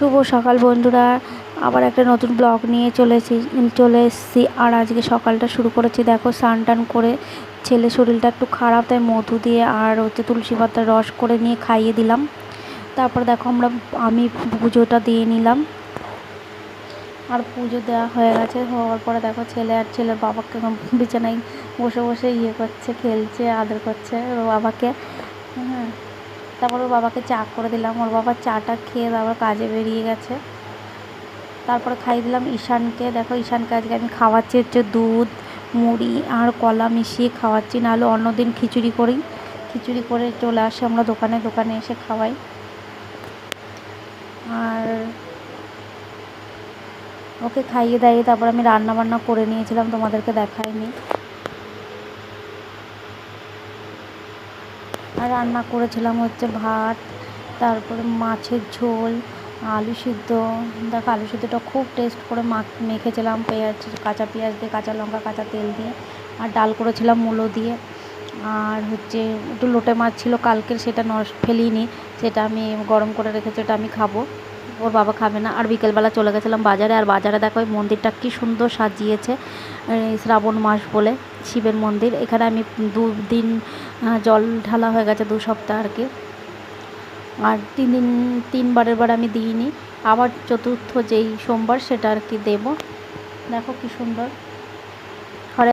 শুভ সকাল বন্ধুরা। আবার একটা নতুন ব্লগ নিয়ে চলে এসেছি চলে এসেছি। আর আজকে সকালটা শুরু করেছি, দেখো, স্নান টান করে ছেলে শরীরটা একটু খারাপ, তাই মধু দিয়ে আর হচ্ছে তুলসী পাতার রস করে নিয়ে খাইয়ে দিলাম। তারপর দেখো, আমরা, আমি পুজোটা দিয়ে নিলাম। আর পুজো দেওয়া হয়ে গেছে, হওয়ার পরে দেখো, ছেলে আর ছেলের বাবাকে বিছানায় বসে বসে ইয়ে করছে, খেলছে, আদর করছে, বাবাকে। হ্যাঁ। তারপর ওর বাবাকে চা করে দিলাম। ওর বাবা চাটা খেয়ে তারপর কাজে বেরিয়ে গেছে। তারপরে খাইয়ে দিলাম ঈশানকে। দেখো ঈশানকে আজকে আমি খাওয়াচ্ছি হচ্ছে দুধ, মুড়ি আর কলা মিশিয়ে খাওয়াচ্ছি। নাহলে অন্যদিন খিচুড়ি করি। খিচুড়ি করে চলে আসে আমরা দোকানে। দোকানে এসে খাওয়াই। আর ওকে খাইয়ে দাইয়ে তারপর আমি রান্না বান্না করে নিয়েছিলাম। তোমাদেরকে দেখাইনি। আর রান্না করেছিলাম হচ্ছে ভাত, তারপরে মাছের ঝোল, আলু সিদ্ধ। দেখো, আলু সিদ্ধটা খুব টেস্ট করে মেখেছিলাম পেঁয়াজ, কাঁচা পেঁয়াজ দিয়ে, কাঁচা লঙ্কা, কাঁচা তেল দিয়ে। আর ডাল করেছিলাম মূলো দিয়ে। আর হচ্ছে একটু লোটে মাছ ছিল কালকের, সেটা নষ্ট ফেলিনি, সেটা আমি গরম করে রেখেছি, ওটা আমি খাব। ওর বাবা খাবে না। আর বিকেলবেলা চলে গেছিলাম বাজারে। আর বাজারে দেখো ওই মন্দিরটা কী সুন্দর সাজিয়েছে শ্রাবণ মাস বলে। শিবের মন্দির। এখানে আমি দুদিন জল ঢালা হয়ে গেছে দু সপ্তাহ আর কি। আর তিন দিন, তিনবারের বার আমি দিইনি। আবার চতুর্থ যেই সোমবার সেটা আর কি দেবো। দেখো কি সুন্দর।